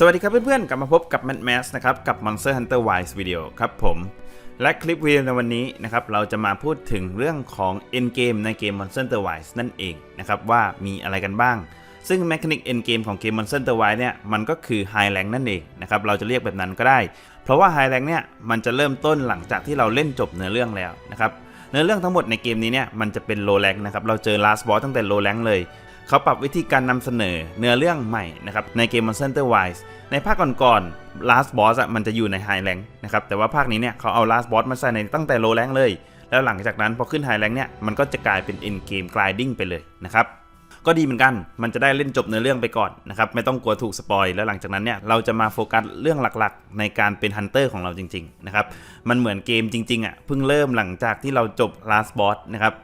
สวัสดีครับเพื่อนๆ กลับมาพบกับ Mad Max นะครับ กับ Monster Hunter Wilds Video ครับผม และคลิปวิดีโอในวันนี้นะครับ เราจะมาพูดถึงเรื่องของ End Game ในเกม Monster Hunter Wilds นั่นเองนะครับ ว่ามีอะไรกันบ้าง ซึ่ง Mechanic End Game ของเกม Monster Hunter Wilds เนี่ย มันก็คือ High Rank นั่นเองนะครับ เราจะเรียกแบบนั้นก็ได้ เพราะว่า High Rank เนี่ย มันจะเริ่มต้นหลังจากที่เราเล่นจบเนื้อเรื่องแล้วนะครับเนื้อเรื่องทั้งหมดในเกมนี้เนี่ยมันจะเป็น Low Rank นะครับ เราเจอ Last Boss ตั้งแต่ Low Rank เลย เขาปรับวิธีการนำเสนอเนื้อเรื่องใหม่นะครับในเกม Monster Hunter Wilds ในภาคก่อนๆ Last Boss อะมันจะอยู่ใน High Rank นะครับแต่ว่าภาคนี้เนี่ยเขาเอา Last Boss มาใส่ในตั้งแต่ Low Rank เลย แล้วหลังจากนั้นพอขึ้น High Rank เนี่ยมันก็จะกลายเป็น End Game Grinding ไปเลยนะครับก็ดีเหมือนกัน มันจะได้เล่นจบเนื้อเรื่องไปก่อนนะครับไม่ต้องกลัวถูกสปอยแล้วหลังจากนั้นเนี่ยเราจะมาโฟกัสเรื่องหลักๆ ในการเป็นฮันเตอร์ของเราจริงๆนะครับมันเหมือนเกมจริงๆอะเพิ่งเริ่มหลังจากที่เราจบ last boss นะครับ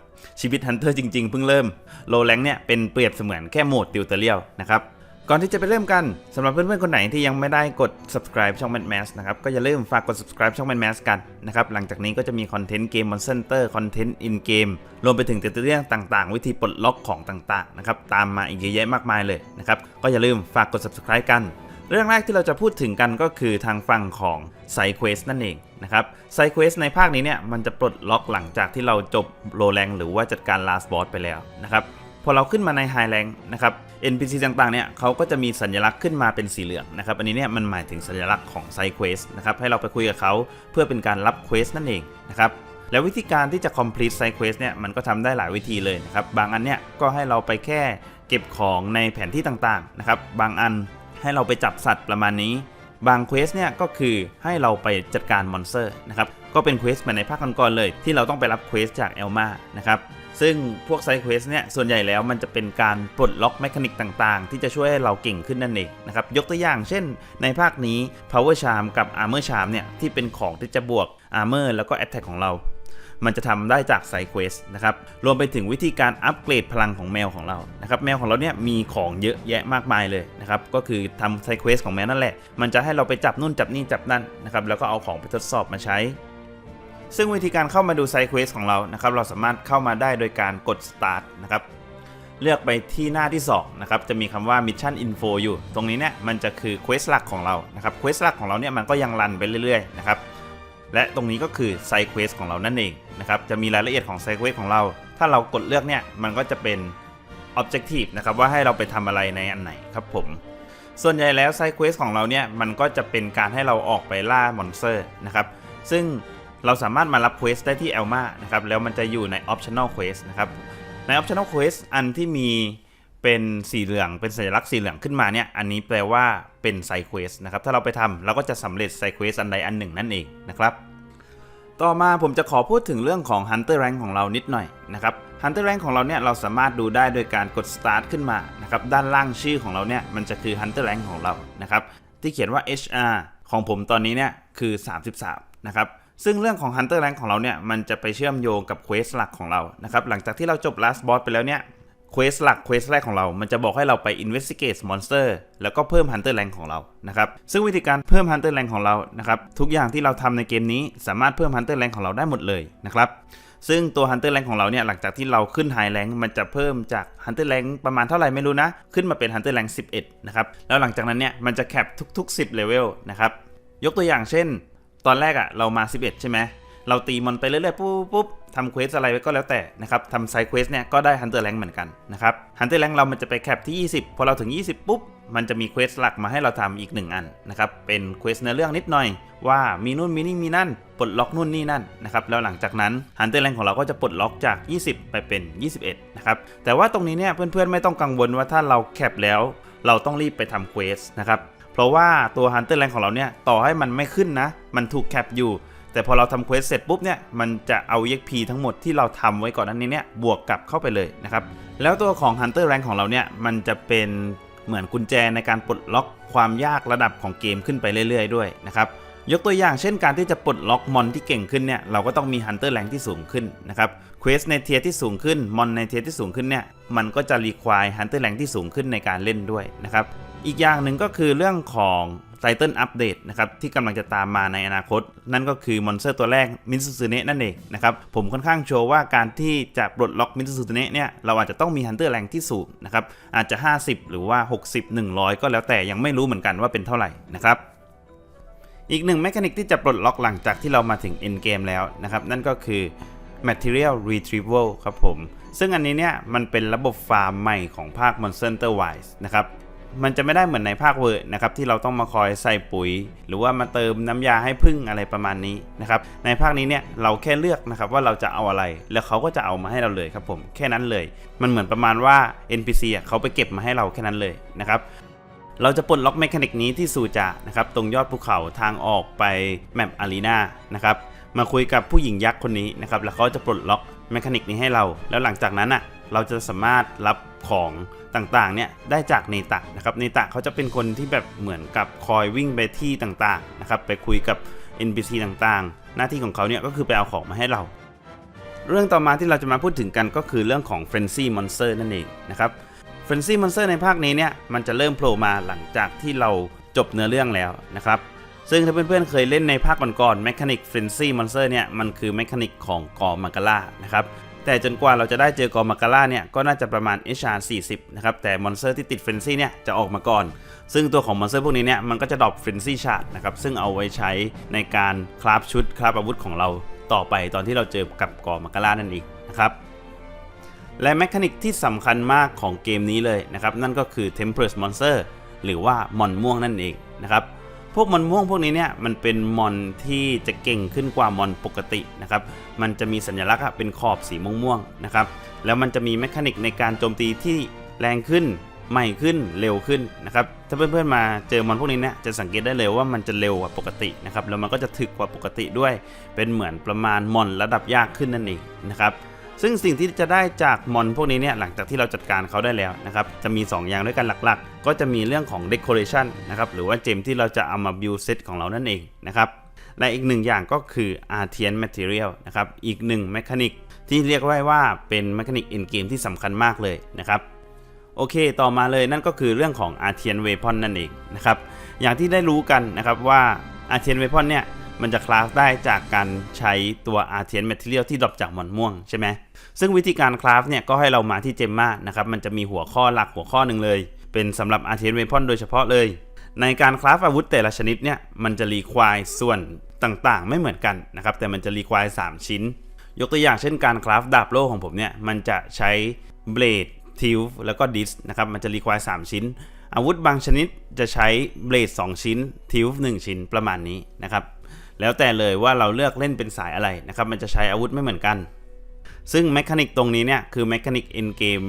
ชีวิตฮันเตอร์จริงๆ เพิ่งเริ่มโลแรงเนี่ยเป็นเปรียบเสมือนแค่โหมดติวเตอร์เรียลนะครับก่อนที่จะไปเริ่มกันสำหรับเพื่อนๆ คนไหนที่ยังไม่ได้กด subscribe ช่อง Mad Max นะครับ ก็อย่าลืมฝากกด subscribe ช่อง Mad Max กันนะครับ หลังจากนี้ก็จะมีคอนเทนต์เกม Monster Hunter คอนเทนต์ in game รวมไปถึงเรื่องต่างๆ วิธีปลดล็อกของต่างๆ นะครับ ตามมาอีกเยอะแยะมากมายเลยนะครับ ก็อย่าลืมฝากกด subscribe กัน เรื่องแรกที่เราจะพูดถึงกันก็คือทางฝั่งของไซเควสนั่นเองนะครับไซเควสในภาคนี้เนี่ยมันจะปลดล็อกหลังจากที่เราจบโลแรงหรือว่าจัดการ last boss ไปแล้วนะครับพอเราขึ้นมาใน High Rank นะครับ NPC ต่างๆ เนี่ยเขาก็จะมีสัญลักษณ์ขึ้นมาเป็นสีเหลืองนะครับ อันนี้เนี่ยมันหมายถึงสัญลักษณ์ของไซเควสนะครับ ให้เราไปคุยกับเขาเพื่อเป็นการรับเควสนั่นเองนะครับ แล้ววิธีการที่จะ complete side quest เนี่ยมันก็ทำได้หลายวิธีเลยนะครับ บางอันเนี่ยก็ให้เราไปแค่เก็บของในแผนที่ต่างๆ นะครับ บางอัน ให้เราไปจับสัตว์ประมาณนี้ บางเควสเนี่ยก็คือให้เราไปจัดการมอนสเตอร์นะครับก็เป็นเควสเหมือนในภาคก่อนๆเลย ที่เราต้องไปรับเควสจากเอลมานะครับซึ่งพวกไซเควสเนี่ยส่วนใหญ่แล้วมันจะเป็นการปลดล็อกแมคานิกต่างๆ ที่จะช่วยให้เราเก่งขึ้นนั่นเองนะครับยกตัวอย่างเช่นในภาคนี้ Power Charm กับ Armor Charm เนี่ยที่เป็นของที่จะบวก Armor แล้วก็ Attack ของเรา มันจะทำได้จากไซเควสนะครับรวมไปถึงวิธีการอัปเกรดพลังของแมวของเรานะครับแมวของเราเนี่ยมีของเยอะแยะมากมายเลยนะครับก็คือทำไซเควสของแมวนั่นแหละ มันจะให้เราไปจับนู่นจับนี่จับนั่นนะครับแล้วก็เอาของไปทดสอบมาใช้ซึ่งวิธีการเข้ามาดูไซเควสของเรานะครับ เราสามารถเข้ามาได้โดยการกด start นะครับ เลือกไปที่หน้าที่2นะครับ จะมีคำว่า Mission Info อยู่ ตรงนี้เนี่ย มันจะคือเควสหลักของเรา นะครับ เควสหลักของเราเนี่ย มันก็ยังรันไปเรื่อยๆ นะครับ และตรงนี้ก็คือไซเควสของเรานั่นเองนะครับจะมีรายละเอียดของไซเควสของเรา ถ้าเรากดเลือกเนี่ยมันก็จะเป็น Objective นะครับว่าให้เราไปทำอะไรในอันไหนครับผมส่วนใหญ่แล้วไซเควสของเราเนี่ยมันก็จะเป็นการให้เราออกไปล่ามอนสเตอร์นะครับซึ่งเราสามารถมารับเควสได้ที่ e l m a นะครับแล้วมันจะอยู่ใน Optional Quest นะครับใน Optional Quest อันที่มี เป็นสีเหลืองเป็นสัญลักษณ์สีเหลืองขึ้นมาเนี่ยอันนี้แปลว่าเป็นไซเควสนะครับถ้าเราไปทำเราก็จะสำเร็จไซเควสอันใดอันหนึ่งนั่นเองนะครับต่อมาผมจะขอพูดถึงเรื่องของ Hunter Rank ของเรานิดหน่อยนะครับ Hunter Rank ของเราเนี่ยเราสามารถดูได้โดยการกด Start ขึ้นมานะครับด้านล่างชื่อของเราเนี่ยมันจะคือ Hunter Rank ของเรานะครับที่เขียนว่า HR ของผมตอนนี้เนี่ยคือ 33 นะครับซึ่งเรื่องของ Hunter Rank ของเราเนี่ยมันจะไปเชื่อมโยงกับเควสหลักของเรานะครับหลังจากที่เราจบ Last Boss ไปแล้วเนี่ย เควสหลักเควสแรกของเรา มันจะบอกให้เราไป investigate monster แล้วก็เพิ่ม hunter rank ของเรา นะครับ ซึ่งวิธีการเพิ่ม hunter rank ของเรา นะครับ ทุกอย่างที่เราทำในเกมนี้สามารถเพิ่ม hunter rank ของเราได้หมดเลยนะครับ ซึ่งตัว hunter rank ของเราเนี่ย หลังจากที่เราขึ้น high rank มันจะเพิ่มจาก hunter rank ประมาณเท่าไหร่ไม่รู้นะ ขึ้นมาเป็น hunter rank 11 นะครับ แล้วหลังจากนั้นเนี่ย มันจะแคปทุก ๆ 10 level นะครับ ยกตัวอย่างเช่น ตอนแรกอะเรามา 11 ใช่ไหมเราตีมอนไปเรื่อยๆปุ๊บปุ๊บ ทำเควสอะไรก็แล้วแต่นะครับทำไซเควสเนี่ยก็ได้ฮันเตอร์แรงเหมือนกันนะครับฮันเตอร์แรงเรามันจะไปแคปที่ 20 พอเราถึง 20 ปุ๊บ มันจะมีเควสหลักมาให้เราทำอีก 1 อันนะครับเป็นเควสในเรื่องนิดหน่อย ว่ามีนู่นมีนี่มีนั่นปลดล็อกนู่นนี่นั่นนะครับแล้วหลังจากนั้นฮันเตอร์แรงของเราก็จะปลดล็อกจาก 20 ไปเป็น 21 นะครับแต่ว่าตรงนี้เนี่ยเพื่อนๆไม่ต้องกังวลว่าถ้าเราแคปแล้ว เราต้องรีบไปทำเควสนะครับเพราะว่าตัวฮันเตอร์แรงของเราเนี่ยต่อให้มันไม่ขึ้นนะมันถูกแคปอยู่ แต่พอเราทำเควสเสร็จปุ๊บเนี่ยมันจะเอา EXP ทั้งหมดที่เราทำไว้ก่อนหน้านี้เนี่ยบวกกลับเข้าไปเลยนะครับแล้วตัวของ Hunter Rank ของเราเนี่ยมันจะเป็นเหมือนกุญแจในการปลดล็อกความยากระดับของเกมขึ้นไปเรื่อย ๆ ด้วยนะครับยกตัวอย่างเช่นการที่จะปลดล็อกมอนที่เก่งขึ้นเนี่ยเราก็ต้องมี Hunter Rank ที่สูงขึ้นนะครับเควสในเทียที่สูงขึ้นมอนในเทียที่สูงขึ้นเนี่ยมันก็จะรีควาย Hunter Rank ที่สูงขึ้นในการเล่นด้วยนะครับอีกอย่างหนึ่งก็คือเรื่องของ ไตเติลอัปเดตนะครับที่กำลังจะตามมาในอนาคต นั่นก็คือมอนสเตอร์ตัวแรกมินซูซูเนะนั่นเองนะครับผมค่อนข้างโชว์ว่าการที่จะปลดล็อกมินซูซูเนะเนี่ยเราอาจจะต้องมีฮันเตอร์แรงที่สูงนะครับอาจจะ 50 หรือว่า 60 100 ก็แล้วแต่ยังไม่รู้เหมือนกันว่าเป็นเท่าไหร่นะครับอีกหนึ่งแมคานิกที่จะปลดล็อกหลังจากที่เรามาถึง end game แล้วนะครับนั่นก็คือ material retrieval ครับผม ซึ่งอันนี้เนี่ยมันเป็นระบบฟาร์มใหม่ของภาค Monster Hunter Wilds นะครับ มันจะไม่ได้เหมือนในภาคเวอร์นะครับที่เราต้องมาคอยใส่ปุ๋ย หรือว่ามาเติมน้ำยาให้พึ่งอะไรประมาณนี้นะครับในภาคนี้เนี่ยเราแค่เลือกนะครับว่าเราจะเอาอะไร แล้วเขาก็จะเอามาให้เราเลยครับผมแค่นั้นเลย มันเหมือนประมาณว่า NPC อะเขาไปเก็บมาให้เราแค่นั้นเลยนะครับเราจะปลดล็อกเมคานิกนี้ที่ซูจานะครับตรงยอดภูเขาทางออกไปแมปอารีนานะครับมาคุยกับผู้หญิงยักษ์คนนี้นะครับแล้วเขาจะปลดล็อกเมคานิกนี้ให้เรา แล้วหลังจากนั้นอะเราจะสามารถรับ ของต่างๆเนี่ยได้จากเนตะนะครับเนตะเขาจะเป็นคนที่แบบเหมือนกับคอยวิ่งไปที่ต่างๆนะครับไปคุยกับ NPC ต่างๆ หน้าที่ของเขาเนี่ยก็คือไปเอาของมาให้เรา เรื่องต่อมาที่เราจะมาพูดถึงกันก็คือเรื่องของ Frenzy Monster นั่นเองนะครับ f r e n z y Monster ในภาคนี้เนี่ยมันจะเริ่มโผล่มาหลังจากที่เราจบเนื้อเรื่องแล้วนะครับซึ่งถ้าเพื่อนๆเคยเล่นในภาคก่อนๆ Mechanic Frenzy Monster เนี่ย มันคือ Mechanic ของกอมาการ่านะครับ แต่จนกว่าเราจะได้เจอกอมาการ่าเนี่ยก็น่าจะประมาณ HR 40 นะครับ แต่มอนสเตอร์ที่ติด Frenzy เนี่ยจะออกมาก่อน ซึ่งตัวของมอนสเตอร์พวกนี้เนี่ยมันก็จะดรอป Frenzy Shard นะครับ ซึ่งเอาไว้ใช้ในการคราฟชุดคราฟอาวุธของเราต่อไปตอนที่เราเจอกับกอมาการ่านั่นเองนะครับและแมคานิกที่สำคัญมากของเกมนี้เลยนะครับ นั่นก็คือ Temperance Monster หรือว่ามอนม่วงนั่นเองนะครับ พวกมอนม่วงพวกนี้เนี่ยมันเป็นมอนที่จะเก่งขึ้นกว่ามอนปกตินะครับ มันจะมีสัญลักษณ์เป็นขอบสีม่วงๆนะครับ แล้วมันจะมีแมคานิกในการโจมตีที่แรงขึ้นใหม่ขึ้นเร็วขึ้นนะครับ ถ้าเพื่อนๆมาเจอมอนพวกนี้เนี่ยจะสังเกตได้เลยว่ามันจะเร็วกว่าปกตินะครับ แล้วมันก็จะถึกกว่าปกติด้วย เป็นเหมือนประมาณมอนระดับยากขึ้นนั่นเองนะครับ ซึ่งสิ่งที่จะได้จากมอนพวกนี้เนี่ยหลังจากที่เราจัดการเขาได้แล้วนะครับจะมี 2 อย่างด้วยกันหลักๆ ก็จะมีเรื่องของ decoration นะครับหรือว่าเจมที่เราจะเอามา build set ของเรานั่นเองนะครับและอีกหนึ่งอย่างก็คือ artian material นะครับอีกหนึ่ง mechanic ที่เรียกไว้ว่าเป็น mechanic in game ที่สำคัญมากเลยนะครับโอเค ต่อมาเลยนั่นก็คือเรื่องของ Artian Weapon นั่นเองนะครับอย่างที่ได้รู้กันนะครับว่า Artian Weapon เนี่ย มันจะคลาสได้จากการใช้ตัว Artian Material ที่ดรอปจากหมอนม่วงใช่ไหมซึ่งวิธีการคลาสเนี่ยก็ให้เรามาที่เจมมานะครับมันจะมีหัวข้อหลักหัวข้อหนึ่งเลย เป็นสำหรับ Artian Weapon โดยเฉพาะเลย ในการคลาสอาวุธแต่ละชนิดเนี่ยมันจะรีควายส่วนต่างๆ ไม่เหมือนกันนะครับแต่มันจะรีควาย3ชิ้น ยกตัวอย่างเช่นการคราฟดาบโล่ของผมเนี่ยมันจะใช้เบลดทิลแล้วก็ดิสนะครับมันจะรีควาย3ชิ้นอาวุธบางชนิดจะใช้เบลด2ชิ้น ทิล1ชิ้นประมาณนี้นะครับ แล้วแต่เลยว่าเราเลือกเล่นเป็นสายอะไรนะครับ มันจะใช้อาวุธไม่เหมือนกัน ซึ่งแมคานิกตรงนี้เนี่ยคือแมคานิกเอ็นเกม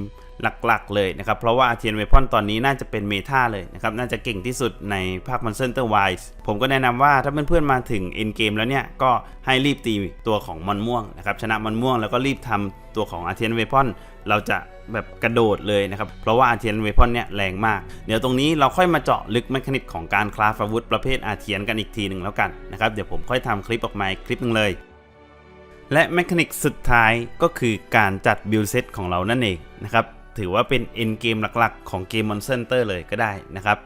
หลักๆเลยนะครับ เพราะว่า a r t i a n Weapon ตอนนี้น่าจะเป็นเมตาเลยนะครับ น่าจะเก่งที่สุดในภาค Monster Hunter Wilds ผมก็แนะนำว่าถ้าเพื่อนๆมาถึง End Game แล้วเนี่ย ก็ให้รีบตีตัวของมอนม่วงนะครับ ชนะมอนม่วงแล้วก็รีบทำตัวของ a r t i a n Weapon เราจะแบบกระโดดเลยนะครับ เพราะว่า a r t i a n Weapon เนี่ยแรงมาก เดี๋ยวตรงนี้เราค่อยมาเจาะลึกแมคานิกของการคราฟอาวุธประเภท a r t i a n กันอีกทีหนึ่งแล้วกันนะครับ เดี๋ยวผมค่อยทำคลิปออกมาอีกคลิปหนึงเลย และแมคานิกสุดท้ายก็คือการจัดบิลเซตของเรานั่นเองนะครับ ถือว่าเป็น end game หลักๆ ของเกม Monster Hunter เลยก็ได้นะครับ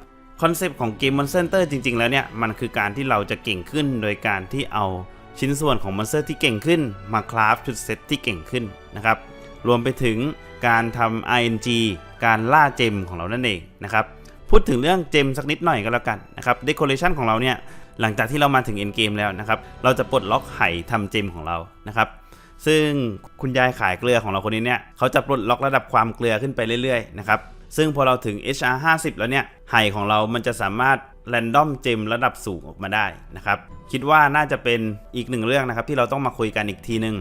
คอนเซปต์ของเกม Monster Hunter จริงๆ แล้วเนี่ยมันคือการที่เราจะเก่งขึ้นโดยการที่เอาชิ้นส่วนของมอนสเตอร์ที่เก่งขึ้นมาคราฟชุดเซตที่เก่งขึ้นนะครับ รวมไปถึงการทำ RNG การล่าเจมของเรานั่นเองนะครับ พูดถึงเรื่องเจมสักนิดหน่อยก็แล้วกันนะครับ Decoration ของเราเนี่ย หลังจากที่เรามาถึง end game แล้วนะครับ เราจะปลดล็อกไข่ทำเจมของเรานะครับซึ่งคุณยายขายเกลือของเราคนนี้เนี่ยเขาจะปลดล็อกระดับความเกลือขึ้นไปเรื่อยๆนะครับซึ่งพอเราถึง HR 50 แล้วเนี่ยไห่ของเรามันจะสามารถแรนดอมเจมระดับสูงออกมาได้นะครับ คิดว่าน่าจะเป็นอีกหนึ่งเรื่องนะครับที่เราต้องมาคุยกันอีกทีหนึ่ง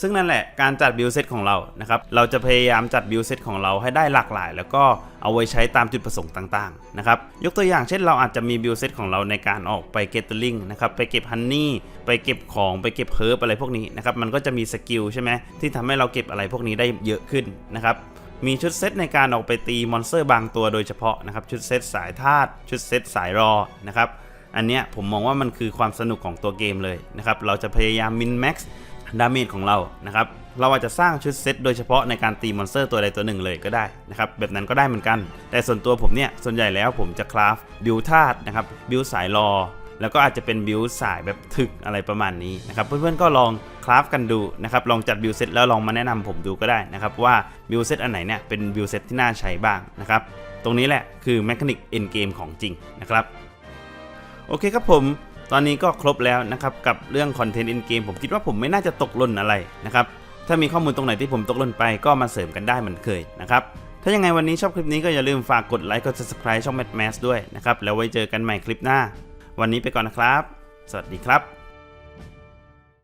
ซึ่งนั่นแหละการจัดบิลเซตของเรานะครับเราจะพยายามจัดบิลเซตของเราให้ได้หลากหลาย แล้วก็เอาไว้ใช้ตามจุดประสงค์ต่างๆนะครับยกตัวอย่างเช่นเราอาจจะมีบิลเซตของเราในการออกไปเกตเตอร์ลิงนะครับไปเก็บฮันนี่ไปเก็บของไปเก็บเฮิร์บอะไรพวกนี้นะครับมันก็จะมีสกิลใช่ไหมที่ทำให้เราเก็บอะไรพวกนี้ได้เยอะขึ้นนะครับมีชุดเซตในการออกไปตีมอนสเตอร์บางตัวโดยเฉพาะนะครับชุดเซตสายธาตุชุดเซตสายรอนะครับอันเนี้ยผมมองว่ามันคือความสนุกของตัวเกมเลยนะครับ เราจะพยายามมินแม็กซ์ ดาเมจของเรานะครับเราอาจจะสร้างชุดเซตโดยเฉพาะในการตีมอนสเตอร์ตัวใดตัวหนึ่งเลยก็ได้นะครับแบบนั้นก็ได้เหมือนกัน แต่ส่วนตัวผมเนี่ย ส่วนใหญ่แล้วผมจะคราฟบิวธาตุนะครับบิวสายรอแล้วก็อาจจะเป็นบิวสายแบบถึกอะไรประมาณนี้นะครับเพื่อนๆก็ลองคราฟกันดูนะครับลองจัดบิวเซตแล้วลองมาแนะนำผมดูก็ได้นะครับว่าบิวเซตอันไหนเนี่ยเป็นบิวเซตที่น่าใช้บ้างนะครับตรงนี้แหละคือแมคานิกเอ็นเกมของจริงนะครับโอเคครับผม ตอนนี้ก็ครบแล้วนะครับกับเรื่องคอนเทนต์ในเกมผมคิดว่าผมไม่น่าจะตกหล่นอะไรนะครับถ้ามีข้อมูลตรงไหนที่ผมตกหล่นไปก็มาเสริมกันได้เหมือนเคยนะครับถ้ายังไงวันนี้ชอบคลิปนี้ก็อย่าลืมฝากกดไลค์กด subscribe ช่อง Mad Mass ด้วยนะครับแล้วไว้เจอกันใหม่คลิปหน้า วันนี้ไปก่อนนะครับ สวัสดีครับ